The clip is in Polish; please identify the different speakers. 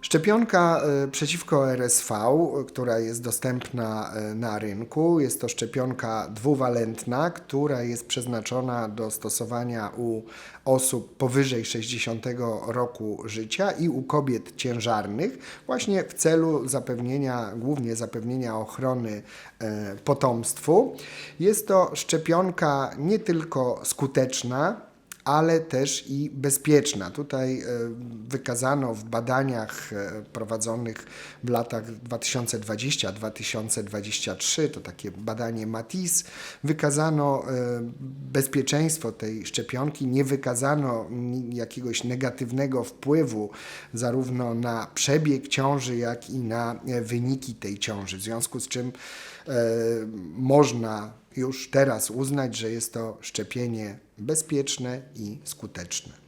Speaker 1: Szczepionka e, przeciwko RSV, która jest dostępna e, na rynku, jest to szczepionka dwuwalentna, która jest przeznaczona do stosowania u osób powyżej 60 roku życia i u kobiet ciężarnych, właśnie w celu zapewnienia, głównie zapewnienia ochrony e, potomstwu. Jest to szczepionka nie tylko skuteczna, ale też i bezpieczna. Tutaj e, wykazano w badaniach e, prowadzonych w latach 2020-2023, to takie badanie MATIS, wykazano e, bezpieczeństwo tej szczepionki, nie wykazano jakiegoś negatywnego wpływu zarówno na przebieg ciąży, jak i na wyniki tej ciąży, w związku z czym można już teraz uznać, że jest to szczepienie bezpieczne i skuteczne.